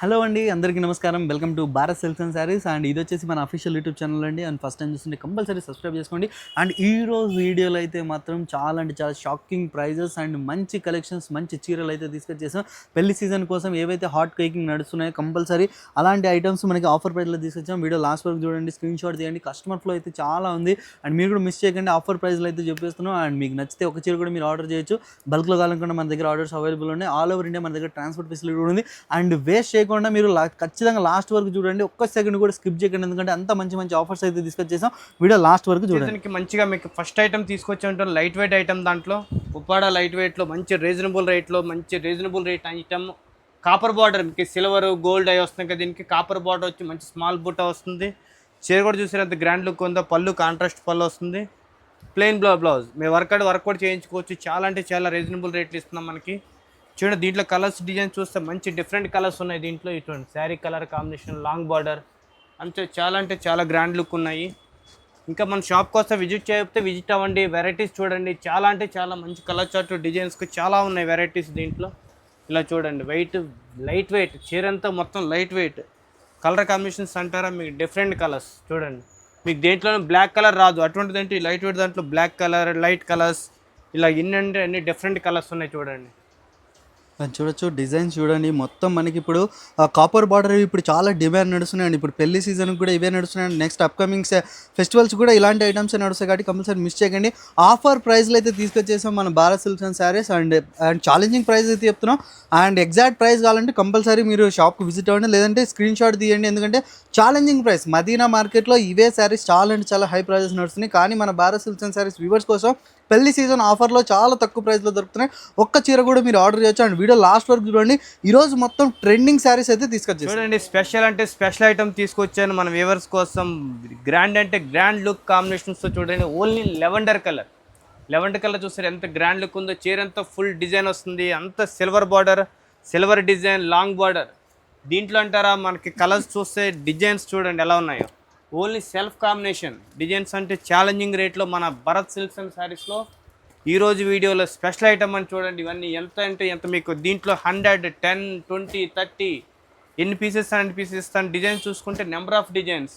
Hello అండి అందరికీ నమస్కారం. Welcome to Bharat Silks and Sarees. And ఇది వచ్చేసి మన అఫీషియల్ యూట్యూబ్ ఛానల్ అండి. అండ్ ఫస్ట్ టైం చూస్తుంటే కంపల్సరీ సబ్స్క్రైబ్ చేసుకోండి. అండ్ ఈ రోజు వీడియోలో అయితే మాత్రం చాలా అంటే చాలా షాకింగ్ ప్రైజెస్ అండ్ మంచి కలెక్షన్స్ మంచి చీరలు అయితే తీసుకొచ్చేసాం. పెళ్ళి సీజన్ కోసం ఏవైతే హాట్ కేకింగ్ నడుస్తున్నాయో కంపల్సరీ అలాంటి ఐటమ్స్ మనకి ఆఫర్ ప్రైస్లో తీసుకొచ్చాం. వీడియో లాస్ట్ వరకు చూడండి స్క్రీన్ షాట్ తీయండి. కస్టమర్ ఫ్లో అయితే చాలా ఉంది. అండ్ మీరు కూడా మిస్ చేయకండి ఆఫర్ ప్రైస్లో అయితే చెప్పేస్తున్నాం. అండ్ మీకు నచ్చితే ఒక చీర కూడా మీరు ఆర్డర్ చేయొచ్చు. బల్క్లో కావాలనుకున్న మన దగ్గర ఆర్డర్స్ అవైలబుల్ ఉన్నాయి. ఆల్ ఓవర్ ఇండియా మన దగ్గర ట్రాన్స్పోర్ట్ ఫెసిలిటీ కూడా ఉంది. అండ్ వేస్ట్ చేయకుండా మీరు లా- ఖచ్చితంగా లాస్ట్ వరకు చూడండి. ఒక్క సెకండ్ కూడా స్కిప్ చేయకండి. ఎందుకంటే అంత మంచి మంచి ఆఫర్స్ అయితే తీసుకొచ్చేసాం వీడియో లాస్ట్ వరకు చూడండి. మంచిగా మీకు ఫస్ట్ ఐటమ్ తీసుకొచ్చి ఉంటాం లైట్ వెయిట్ ఐటమ్ దాంట్లో ఉప్పాడ లైట్ వెయిట్లో మంచి రీజనబుల్ రేట్లో మంచి reasonable rate item copper border మీకు సిల్వర్ గోల్డ్ అవి వస్తుంది కదా దీనికి. కాపర్ బార్డర్ వచ్చి మంచి స్మాల్ బుట్ట వస్తుంది. చీర కూడా చూసినంత గ్రాండ్ లుక్ ఉందో. పళ్ళు కాంట్రాస్ట్ పళ్ళు వస్తుంది. ప్లెయిన్ బ్లౌ బ్లౌజ్ మేము వర్కౌట్ వర్క్ కూడా చేయించుకోవచ్చు. చాలా అంటే చాలా రీజనబుల్ రేట్లు ఇస్తున్నాం మనకి. చూడండి దీంట్లో కలర్స్ డిజైన్ చూస్తే మంచి డిఫరెంట్ కలర్స్ ఉన్నాయి దీంట్లో. ఇటువంటి saree colour combination long border అంతే చాలా అంటే చాలా గ్రాండ్ లుక్ ఉన్నాయి. ఇంకా మన షాప్ కోసం విజిట్ చేస్తే విజిట్ అవ్వండి. వెరైటీస్ చూడండి. చాలా అంటే చాలా మంచి కలర్ చార్ట్ డిజైన్స్కి చాలా ఉన్నాయి వెరైటీస్ దీంట్లో. ఇలా చూడండి వెయిట్ లైట్ వెయిట్ చీరంతా మొత్తం లైట్ వెయిట్ కలర్ కాంబినేషన్స్ అంటారా? మీకు డిఫరెంట్ కలర్స్ చూడండి. మీకు దేంట్లోనే బ్లాక్ కలర్ రాదు. అటువంటిది అంటే లైట్ వెయిట్ దాంట్లో బ్లాక్ కలర్ లైట్ కలర్స్ ఇలా ఇన్ని అంటే అన్ని డిఫరెంట్ కలర్స్ ఉన్నాయి చూడండి. చూడొచ్చు డిజైన్స్ చూడండి. మొత్తం మనకి ఇప్పుడు కాపర్ బార్డర్ ఇప్పుడు చాలా డిమాండ్ నడుస్తున్నాయండి. ఇప్పుడు పెళ్ళి సీజన్ కూడా ఇవే నడుస్తున్నాయండి. నెక్స్ట్ అప్కమింగ్ ఫెస్టివల్స్ కూడా ఇలాంటి ఐటమ్స్ నడుస్తాయి కాబట్టి కంపల్సరీ మిస్ చేయకండి. ఆఫర్ ప్రైస్లో అయితే తీసుకొచ్చేసాం మన Bharat silks and sarees and and challenging price అయితే చెప్తున్నాం. అండ్ ఎగ్జాక్ట్ ప్రైస్ కావాలంటే కంపల్సరీ మీరు షాప్కి విజిట్ అవ్వండి. లేదంటే స్క్రీన్ షాట్ తీయండి. ఎందుకంటే ఛాలెంజింగ్ ప్రైస్ మదీనా మార్కెట్లో ఇవే శారీస్ చాలా అంటే చాలా హై ప్రైజెస్ నడుస్తున్నాయి. కానీ మన Bharat silks and sarees viewers కోసం పెళ్ళి సీజన్ ఆఫర్లో చాలా తక్కువ ప్రైస్లో దొరుకుతున్నాయి. ఒక్క చీర కూడా మీరు ఆర్డర్ చేయొచ్చు. అండ్ వీడియో లాస్ట్ వరకు చూడండి. ఈరోజు మొత్తం ట్రెండింగ్ శారీస్ అయితే తీసుకొచ్చాను చూడండి స్పెషల్ అంటే స్పెషల్ ఐటమ్ తీసుకొచ్చాను మన వ్యూవర్స్ కోసం. గ్రాండ్ అంటే గ్రాండ్ లుక్ కాంబినేషన్స్తో చూడండి. Only lavender colour lavender colour చూస్తారు ఎంత గ్రాండ్ లుక్ ఉందో చీర అంతా ఫుల్ డిజైన్ వస్తుంది. అంత silver border silver design long border దీంట్లో అంటారా మనకి కలర్స్ చూస్తే డిజైన్స్ చూడండి ఎలా ఉన్నాయో. ఓన్లీ సెల్ఫ్ కాంబినేషన్ డిజైన్స్ అంటే ఛాలెంజింగ్ రేట్లో మన భరత్ సిల్క్స్ అండ్ శారీస్లో ఈరోజు వీడియోలో స్పెషల్ ఐటమ్ అని చూడండి ఇవన్నీ ఎంత అంటే ఎంత మీకు దీంట్లో హండ్రెడ్ టెన్ ట్వంటీ థర్టీ ఎన్ని పీసెస్ అండ్ పీసెస్ ఇస్తాను. డిజైన్స్ చూసుకుంటే నెంబర్ ఆఫ్ డిజైన్స్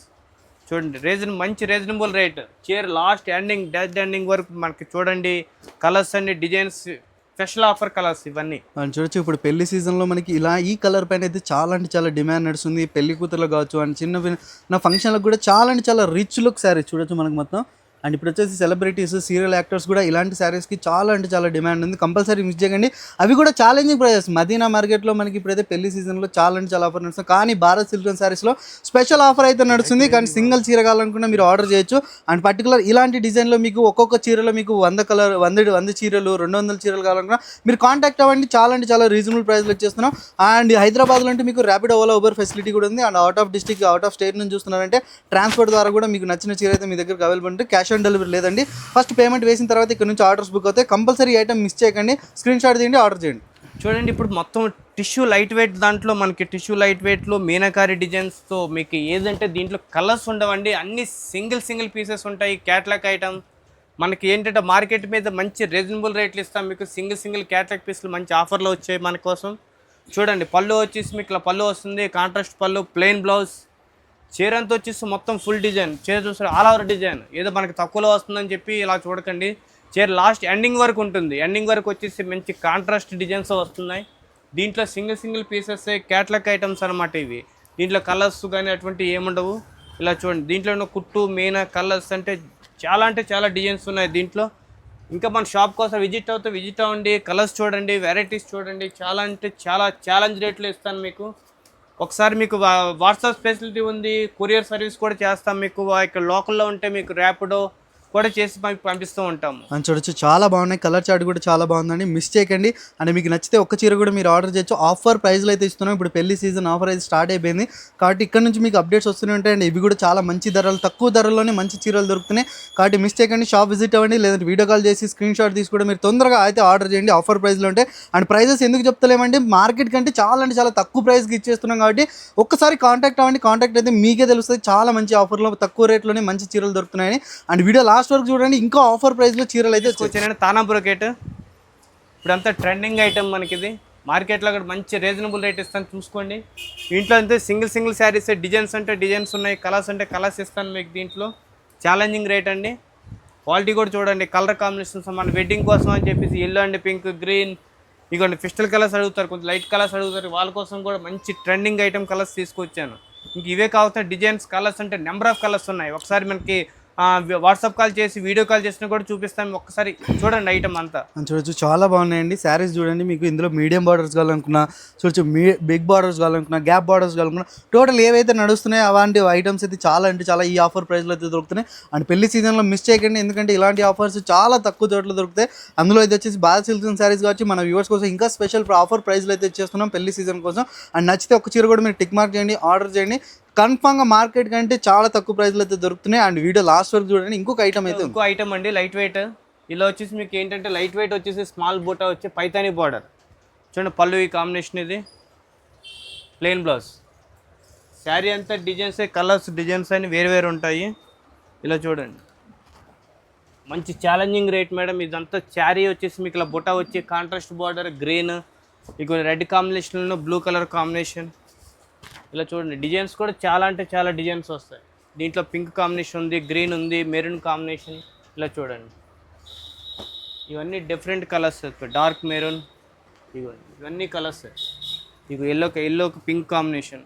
చూడండి రీజన్ మంచి రీజనబుల్ రేట్ చీర లాస్ట్ ఎండింగ్ డెడ్ ఎండింగ్ వరకు మనకి చూడండి కలర్స్ అన్ని డిజైన్స్ స్పెషల్ ఆఫర్ కలర్స్ ఇవన్నీ. మనం చూడొచ్చు ఇప్పుడు పెళ్ళి సీజన్లో మనకి ఇలా ఈ కలర్ పైన అయితే చాలా అంటే చాలా డిమాండ్ నడుస్తుంది. పెళ్ళి కూతుర్లో కావచ్చు అండ్ చిన్న పిల్ల- నా ఫంక్షన్లకు కూడా చాలా అంటే చాలా రిచ్ లుక్ శారీ చూడొచ్చు మనకి మొత్తం. అండ్ ఇప్పుడు వచ్చేసి సెలబ్రిటీస్ సీరియల్ యాక్టర్స్ కూడా ఇలాంటి శారీస్కి చాలా అంటే చాలా డిమాండ్ ఉంది. కంపల్సరీ మిస్ చేయకండి. అవి కూడా ఛాలెంజింగ్ ప్రైజెస్ మదీనా మార్కెట్లో మనకి ఇప్పుడైతే పెళ్ళి సీజన్లో చాలా అంటే చాలా ఆఫర్ నడుస్తుంది కానీ భారత్ సిల్క్ అండ్ శారీస్లో స్పెషల్ ఆఫర్ అయితే నడుస్తుంది. కానీ సింగిల్ చీర కావాలనుకున్నా మీరు ఆర్డర్ చేయొచ్చు. అండ్ పర్టికులర్ ఇలాంటి డిజైన్లో మీకు ఒక్కొక్క చీరలో మీకు వంద కలర్ వంద వంద చీరలు రెండు వందల చీరలు కావాలనుకున్నా మీరు కాంటాక్ట్ అవ్వండి. చాలా అంటే చాలా రీజనబుల్ ప్రైస్లో ఇచ్చేస్తున్నాం అండ్ హైదరాబాద్లో అంటే మీకు ర్యాపిడ్ ఓలా ఉబర్ ఫెసిలిటీ కూడా ఉంది. And out of district out of state నుంచి చూస్తున్నారంటే ట్రాన్స్పోర్ట్ ద్వారా కూడా మీకు నచ్చిన చీర అయితే మీ దగ్గర అవైలబుల్ ఉంటుంది క్యాష్ ఆన్ డెలివరీ లేదండి. ఫస్ట్ పేమెంట్ వేసిన తర్వాత ఇక్కడ నుంచి ఆర్డర్స్ బుక్ అవుతాయి. కంపల్సరీ ఐటమ్ మిస్ చేయకండి. స్క్రీన్ షాట్ తీయండి ఆర్డర్ చేయండి. చూడండి ఇప్పుడు మొత్తం టిష్యూ లైట్ వెయిట్ దాంట్లో మనకి టిష్యూ లైట్ వెయిట్లో మీనాకారి డిజైన్స్తో మీకు ఏదంటే దీంట్లో కలర్స్ ఉండవండి. అన్ని సింగిల్ సింగిల్ పీసెస్ ఉంటాయి. Catalogue item. మనకి ఏంటంటే మార్కెట్ మీద మంచి రీజనబుల్ రేట్లు ఇస్తాం మీకు. సింగిల్ సింగిల్ క్యాట్లాగ్ పీసులు మంచి ఆఫర్లో వచ్చాయి మన కోసం. చూడండి పళ్ళు వచ్చేసి మీకు ఇలా పళ్ళు వస్తుంది. కాంట్రాస్ట్ పళ్ళు ప్లెయిన్ బ్లౌజ్. చీర అంతా వచ్చేసి మొత్తం ఫుల్ డిజైన్ చీర చూసారు ఆల్ ఓవర్ డిజైన్ ఏదో మనకి తక్కువలో వస్తుందని చెప్పి ఇలా చూడకండి. చీర లాస్ట్ ఎండింగ్ వరకు ఉంటుంది. ఎండింగ్ వరకు వచ్చేసి మంచి కాంట్రాస్ట్ డిజైన్స్ వస్తున్నాయి. దీంట్లో single single pieces catalogue items అనమాట ఇవి. దీంట్లో కలర్స్ కానీ అటువంటి ఏముండవు. ఇలా చూడండి. దీంట్లో ఉన్న కుట్టు మెయిన్ కలర్స్ అంటే చాలా అంటే చాలా డిజైన్స్ ఉన్నాయి దీంట్లో. ఇంకా మన షాప్ కోసం విజిట్ అవుతే విజిట్ అవ్వండి. కలర్స్ చూడండి వెరైటీస్ చూడండి. చాలా అంటే చాలా ఛాలెంజ్ రేట్లో ఇస్తాను మీకు. ఒకసారి మీకు వా- వాట్సాప్ ఫెసిలిటీ ఉంది కొరియర్ సర్వీస్ కూడా చేస్తాం మీకు. ఇక్కడ లోకల్లో ఉంటే మీకు ర్యాపిడో కూడా చేసి పంపిస్తూ ఉంటాము. అని చూడొచ్చు. చాలా బాగున్నాయి. కలర్ చార్ట్ కూడా చాలా బాగుందండి. మిస్ చేయకండి. అండ్ మీకు నచ్చితే ఒక్క చీర కూడా మీరు ఆర్డర్ చేయొచ్చు. ఆఫర్ ప్రైస్లో అయితే ఇస్తున్నాం. ఇప్పుడు పెళ్ళి సీజన్ ఆఫర్ అయితే స్టార్ట్ అయిపోయింది. కాబట్టి ఇక్కడ నుంచి మీకు అప్డేట్స్ వస్తూనే ఉంటాయి. ఇవి కూడా చాలా మంచి ధరలు తక్కువ ధరల్లోనే మంచి చీరలు దొరుకుతున్నాయి. కాబట్టి మిస్ చేయకండి. షాప్ విజిట్ అవ్వండి. లేదంటే వీడియో కాల్ చేసి స్క్రీన్ షాట్ తీసి కూడా మీరు తొందరగా అయితే ఆర్డర్ చేయండి. ఆఫర్ ప్రైస్లో ఉంటే. అండ్ ప్రైజెస్ ఎందుకు చెప్తలేమంటే మార్కెట్ కంటే చాలా అంటే చాలా తక్కువ ప్రైస్కి ఇచ్చేస్తున్నాం కాబట్టి ఒక్కసారి కాంటాక్ట్ అవ్వండి. కాంటాక్ట్ అయితే మీకే తెలుస్తుంది. చాలా మంచి ఆఫర్లో తక్కువ రేట్లోనే మంచి చీరలు దొరుకుతున్నాయని. అండ్ వీడియో లాస్ట్ వరకు చూడండి ఇంకా ఆఫర్ ప్రైస్లో చీరలు అయితే వచ్చాయి. వచ్చానండి తానా బ్రోకెట్ ఇప్పుడు అంతా ట్రెండింగ్ ఐటమ్ మనకి ఇది మార్కెట్లో అక్కడ మంచి రీజనబుల్ రేట్ ఇస్తాను చూసుకోండి. ఇంట్లో అంతే సింగిల్ సింగిల్ శారీస్ డిజైన్స్ అంటే డిజైన్స్ ఉన్నాయి కలర్స్ అంటే కలర్స్ ఇస్తాను మీకు దీంట్లో. ఛాలెంజింగ్ రేట్ అండి. క్వాలిటీ కూడా చూడండి కలర్ కాంబినేషన్స్ మన వెడ్డింగ్ కోసం అని చెప్పేసి ఎల్లో అండ్ పింక్ గ్రీన్ ఇగోండి పిస్టల్ కలర్స్ అడుగుతారు కొంచెం లైట్ కలర్స్ అడుగుతారు. వాళ్ళ కోసం కూడా మంచి ట్రెండింగ్ ఐటమ్ కలర్స్ తీసుకొచ్చాను. ఇంక ఇవే కావచ్చు డిజైన్స్ కలర్స్ అంటే నెంబర్ ఆఫ్ కలర్స్ ఉన్నాయి. ఒకసారి మనకి వాట్సాప్ కాల్ చేసి వీడియో కాల్ చేసినా కూడా చూపిస్తాను ఒక్కసారి చూడండి ఐటమ్ అంతా. చూడొచ్చు చాలా బాగున్నాయండి. శారీస్ చూడండి మీకు ఇందులో మీడియం బార్డర్స్ కావాలనుకున్నా చూడొచ్చు మీ బిగ్ బార్డర్స్ కావాలనుకున్నా గ్యాప్ బార్డర్స్ కావాలనుకున్నా టోటల్ ఏవైతే నడుస్తున్నాయో అలాంటి ఐటమ్స్ అయితే చాలా అంటే చాలా ఈ ఆఫర్ ప్రైస్లో అయితే దొరుకుతున్నాయి. అండ్ పెళ్ళి సీజన్లో మిస్ చేయకండి ఎందుకంటే ఇలాంటి ఆఫర్స్ చాలా తక్కువ చోట్ల దొరుకుతాయి. అందులో అయితే వచ్చేసి బాగా సిల్క్ శారీస్ కావచ్చు మన వ్యూవర్స్ కోసం ఇంకా స్పెషల్ ఆఫర్ ప్రైస్లో అయితే ఇచ్చేస్తున్నాం పెళ్ళి సీజన్ కోసం. అండ్ నచ్చితే ఒక చీర కూడా మీరు టిక్ మార్క్ చేయండి ఆర్డర్ చేయండి. కన్ఫామ్గా మార్కెట్ కంటే చాలా తక్కువ ప్రైస్లో అయితే దొరుకుతున్నాయి. అండ్ వీడియో లాస్ట్ వరకు చూడండి ఇంకొక ఐటమ్ అయితే ఇంకో ఐటమ్ అండి లైట్ వెయిట్ ఇలా వచ్చేసి మీకు ఏంటంటే లైట్ వెయిట్ వచ్చేసి స్మాల్ బూటా వచ్చి పైతాని బార్డర్ చూడండి పళ్ళు ఈ కాంబినేషన్ ఇది. ప్లెయిన్ బ్లౌజ్ శారీ అంతా డిజైన్స్ కలర్స్ డిజైన్స్ అని వేరు వేరు ఉంటాయి. ఇలా చూడండి. మంచి ఛాలెంజింగ్ రేట్ మేడం ఇదంతా శారీ వచ్చేసి మీకు ఇలా బుట్ట వచ్చి కాంట్రాస్ట్ బార్డర్ గ్రీన్ ఇక రెడ్ కాంబినేషన్లో బ్లూ కలర్ కాంబినేషన్ ఇలా చూడండి డిజైన్స్ కూడా చాలా అంటే చాలా డిజైన్స్ వస్తాయి. దీంట్లో పింక్ కాంబినేషన్ ఉంది గ్రీన్ ఉంది మెరూన్ కాంబినేషన్ ఇలా చూడండి. ఇవన్నీ డిఫరెంట్ కలర్స్ డార్క్ మెరూన్ ఇవన్నీ ఇవన్నీ కలర్స్. ఇగో ఎల్లో ఎల్లోకి పింక్ కాంబినేషన్.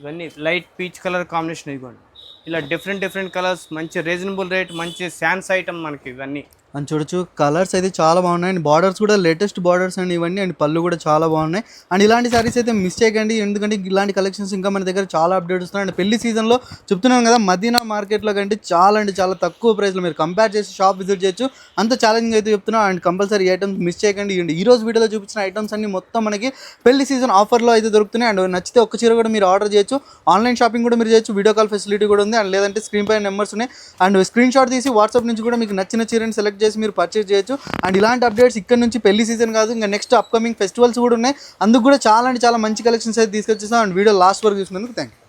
ఇవన్నీ లైట్ పీచ్ కలర్ కాంబినేషన్ ఇవ్వండి ఇలా డిఫరెంట్ డిఫరెంట్ కలర్స్ మంచి రీజనబుల్ రేట్ మంచి శాన్స్ ఐటమ్ మనకి ఇవన్నీ. అని చూడొచ్చు కలర్స్ అయితే చాలా బాగున్నాయి. అండ్ బార్డర్స్ కూడా లేటెస్ట్ బార్డర్స్ అండ్ ఇవన్నీ అండ్ పళ్ళు కూడా చాలా బాగున్నాయి. అండ్ ఇలాంటి సారీస్ అయితే మిస్ చేయకండి ఎందుకంటే ఇలాంటి కలెక్షన్స్ ఇంకా మన దగ్గర చాలా అప్డేట్స్ ఉన్నాయి అండ్ పెళ్ళి సీజన్లో చెప్తున్నాను కదా మదీనా మార్కెట్లో కంటే చాలా అంటే చాలా తక్కువ ప్రైస్లో మీరు కంపేర్ చేసి షాప్ విజిట్ చేయొచ్చు. అంత ఛాలెంజింగ్ అయితే చెప్తున్నాను అండ్ కంపల్సరీ ఐటమ్స్ మిస్ చేయకండి ఇవ్వండి ఈ రోజు వీడియోలో చూపించిన ఐటమ్స్ అన్ని మొత్తం మనకి పెళ్ళి సీజన్ ఆఫర్లో అయితే దొరుకుతున్నాయి. అండ్ నచ్చితే ఒక్క చీర కూడా మీరు ఆర్డర్ చేయొచ్చు. ఆన్లైన్ షాపింగ్ కూడా మీరు చేయొచ్చు. వీడియో కాల్ ఫెసిలిటీ కూడా ఉంది. అండ్ లేదంటే స్క్రీన్ పైన నెంబర్స్ ఉన్నాయి. అండ్ స్క్రీన్ షాట్ తీసి వాట్సాప్ నుంచి కూడా మీకు నచ్చిన చీరని సెలెక్ట్ చేసి మీరు పర్చేస్ చేయొచ్చు. అండ్ ఇలాంటి అప్డేట్స్ ఇక్కడ నుంచి పెళ్ళి సీజన్ కాదు. ఇంకా నెక్స్ట్ అప్కమింగ్ ఫెస్టివల్స్ కూడా ఉన్నాయి. అందుకు కూడా చాలా అంటే చాలా మంచి కలెక్షన్స్ అయితే తీసుకొచ్చేసాం. అండ్ వీడియో లాస్ట్ వరకు చూసినందుకు థ్యాంక్ యూ